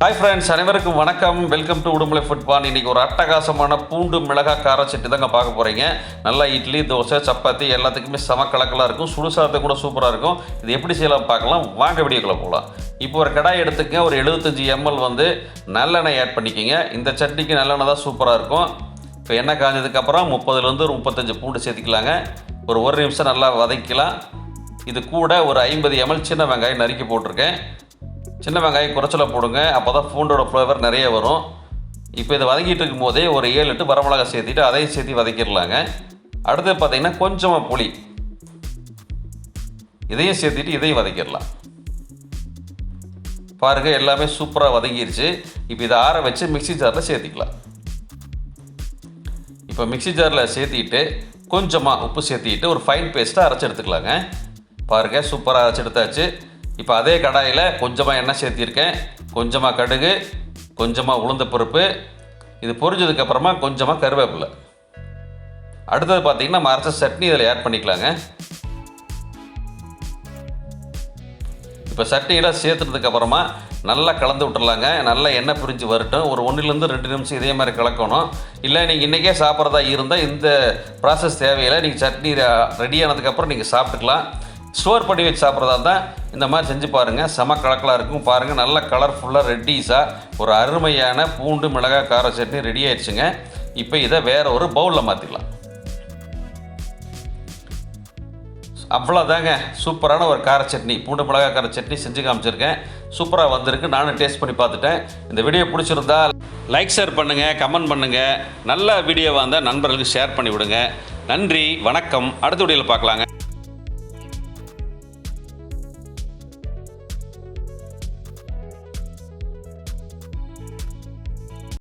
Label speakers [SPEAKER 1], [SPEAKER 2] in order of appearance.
[SPEAKER 1] Hi friends அனைவருக்கும் வணக்கம். Welcome to Udumalai football இன்றைக்கி ஒரு அட்டகாசமான பூண்டு மிளகாய் கார சட்னி தாங்க பார்க்க போகிறீங்க நல்லா இட்லி தோசை சப்பாத்தி எல்லாத்துக்குமே செம கலக்கலாக இருக்கும். சுடுசாதத்தை கூட சூப்பராக இருக்கும். இது எப்படி செய்யலாம் பார்க்கலாம். வாங்க வீடியோக்குள்ளே போகலாம் இப்போ ஒரு கடாய் எடுத்துக்க ஒரு 75 எம்எல் வந்து நல்லெண்ணெய் ஆட் பண்ணிக்கோங்க. இந்த சட்னிக்கு நல்லெண்ணெய் தான் சூப்பராக இருக்கும். இப்போ எண்ணெய் காஞ்சதுக்கப்புறம் முப்பதுலேருந்து ஒரு முப்பத்தஞ்சு பூண்டு சேர்த்திக்கலாங்க. ஒரு ஒரு நிமிஷம் நல்லா வதக்கிக்கலாம். இது கூட ஒரு ஐம்பது எம்எல் சின்ன வெங்காயம் நறுக்கி போட்டிருக்கேன். சின்ன வெங்காயம் குறைச்சல போடுங்க அப்போ தான் பூண்டோட ஃப்ளேவர் நிறைய வரும். இப்போ இதை வதக்கிட்டு இருக்கும் போதே ஒரு ஏழு எட்டு வரமிளகாய் சேர்த்துட்டு அதையும் சேர்த்து வதக்கிடலாங்க. அடுத்து பார்த்தீங்கன்னா கொஞ்சமாக புளி. இதையும் சேர்த்துட்டு இதையும் வதக்கிடலாம். பாருங்கள் எல்லாமே சூப்பராக வதங்கிருச்சு. இப்போ இதை ஆற வச்சு மிக்சி ஜாரில் சேர்த்திக்கலாம். இப்போ மிக்ஸி ஜாரில் சேர்த்திட்டு கொஞ்சமாக உப்பு சேர்த்திட்டு ஒரு ஃபைன் பேஸ்ட்டாக அரைச்சி எடுத்துக்கலாங்க. பாருங்கள் சூப்பராக அரைச்சி எடுத்தாச்சு. இப்போ அதே கடாயில் கொஞ்சமாக எண்ணெய் சேர்த்திருக்கேன். கொஞ்சமாக கடுகு கொஞ்சமாக உளுந்த பருப்பு. இது பொரிஞ்சதுக்கப்புறமா கொஞ்சமாக கருவேப்பிலை. அடுத்தது பார்த்தீங்கன்னா மரச்ச சட்னி இதில் ஆட் பண்ணிக்கலாங்க. இப்போ சட்னியெல்லாம் சேர்த்துனதுக்கப்புறமா நல்லா கலந்து விட்டுறலாங்க. நல்லா எண்ணெய் பிரிஞ்சு வரட்டும். ஒரு ஒன்றுலேருந்து ரெண்டு நிமிஷம் இதே மாதிரி கலக்கணும். இல்லை நீங்கள் இன்றைக்கே சாப்பிட்றதா இருந்தால் இந்த ப்ராசஸ் தேவையில்லை. நீங்கள் சட்னி ரெடி ஆனதுக்கப்புறம் நீங்கள் சாப்பிட்டுக்கலாம். ஸ்டோர் பண்ணி வச்சு சாப்பிட்றதா இருந்தால் இந்த மாதிரி செஞ்சு பாருங்கள் செம கலக்கலாக இருக்கும். பாருங்கள் நல்ல கலர்ஃபுல்லாக ரெட்டிஸாக ஒரு அருமையான பூண்டு மிளகாய் கார சட்னி ரெடி ஆயிடுச்சுங்க. இப்போ இதை வேறு ஒரு பவுலில் மாற்றிக்கலாம் அவ்வளோதாங்க சூப்பரான ஒரு கார சட்னி பூண்டு மிளகாய் கார சட்னி செஞ்சு காமிச்சிருக்கேன். சூப்பராக வந்திருக்கு. நானும் டேஸ்ட் பண்ணி பார்த்துட்டேன். இந்த வீடியோ பிடிச்சிருந்தா லைக் ஷேர் பண்ணுங்கள் கமெண்ட் பண்ணுங்கள் நல்ல வீடியோவாக இருந்தால் நண்பர்களுக்கு ஷேர் பண்ணி விடுங்க நன்றி வணக்கம். அடுத்த வீடியோவில் பார்க்கலாங்க.